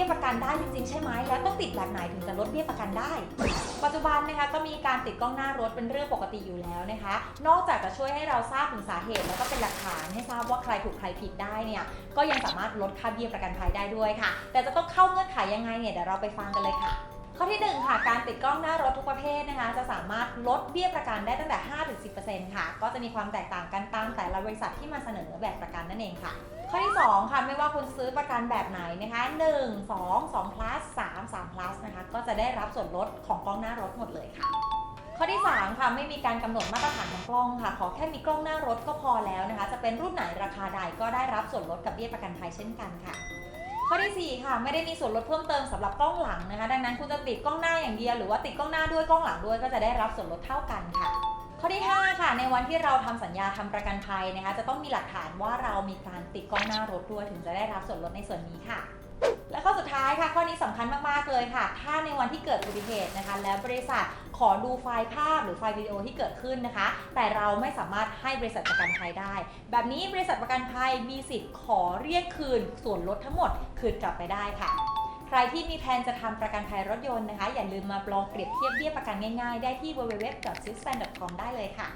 บี้ยประกันได้จริงๆใช่ไหมแล้วต้องติดแบบไหนถึงจะลดเบี้ยประกันได้ ปัจจุบันนะคะก็มีการติดกล้องหน้ารถเป็นเรื่องปกติอยู่แล้วนะคะ นอกจากจะช่วยให้เราทราบถึงสาเหตุ แล้วก็เป็นหลักฐานให้ทราบว่าใครถูกใครผิดได้เนี่ยก็ยังสามารถลดค่าเบี้ยประกันภัยได้ด้วยค่ะ แต่จะต้องเข้าเงื่อนไขยังไงเนี่ยเดี๋ยวเราไปฟังกันเลยค่ะข้อที่หนึ่งค่ะการติดกล้องหน้ารถทุกประเภทนะคะ จะสามารถลดเบี้ยประกันได้ตั้งแต่ 5-10%ค่ะ ก็จะมีความแตกต่างกันตามแต่ละบริษัทที่มาเสนอแบบประกันนั่นเองค่ะ ข้อที่ 2 ค่ะ ไม่ว่าคุณซื้อประกันแบบไหนนะคะ1 2 2 plus 3 3 plus นะคะ ก็จะได้รับส่วนลดของกล้องหน้ารถหมดเลยค่ะ ข้อที่ 3 ค่ะ ไม่มีการกำหนดมาตรฐานของกล้องค่ะ ขอแค่มีกล้องหน้ารถก็พอแล้วนะคะ จะเป็นรุ่นไหนราคาใดก็ได้รับส่วนลดกับเบี้ยประกันภัยเช่นกันค่ะ ข้อทีสี่4 ค่ะ ไม่ได้มีส่วนลดเพิ่มเติมสำหรับกล้องหลังนะคะ ดังนั้นคุณจะติดกล้องหน้าอย่างเดียวหรือว่าติดกล้องหน้าด้วยกล้องหลังด้วยก็จะได้รับส่วนลดเท่ากันค่ะ ข้อที่ 5 ค่ะ ในวันที่เราทำสัญญาทำประกันภัยนะคะ จะต้องมีหลักฐานว่าเรามีการติดกล้องหน้ารถด้วยถึงจะได้รับส่วนลดในส่วนนี้ค่ะ และข้อสุดท้ายค่ะ ข้อนี้สำคัญมากๆเลยค่ะ ถ้าในวันที่เกิดอุบัติเหตุนะคะ แล้วบริษัทขอดูไฟล์ภาพหรือไฟล์วิดีโอที่เกิดขึ้นนะคะ แต่เราไม่สามารถให้บริษัทประกันภัยได้ แบบนี้บริษัทประกันภัยมีสิทธิ์ขอเรียกคืนส่วนลดทั้งหมดคืนกลับไปได้ค่ะ ใครที่มีแผนจะทำประกันภัยรถยนต์นะคะ อย่าลืมมาลองเปรียบเทียบเบี้ยประกันง่ายๆ ได้ที่ www.syspan.com ได้เลยค่ะ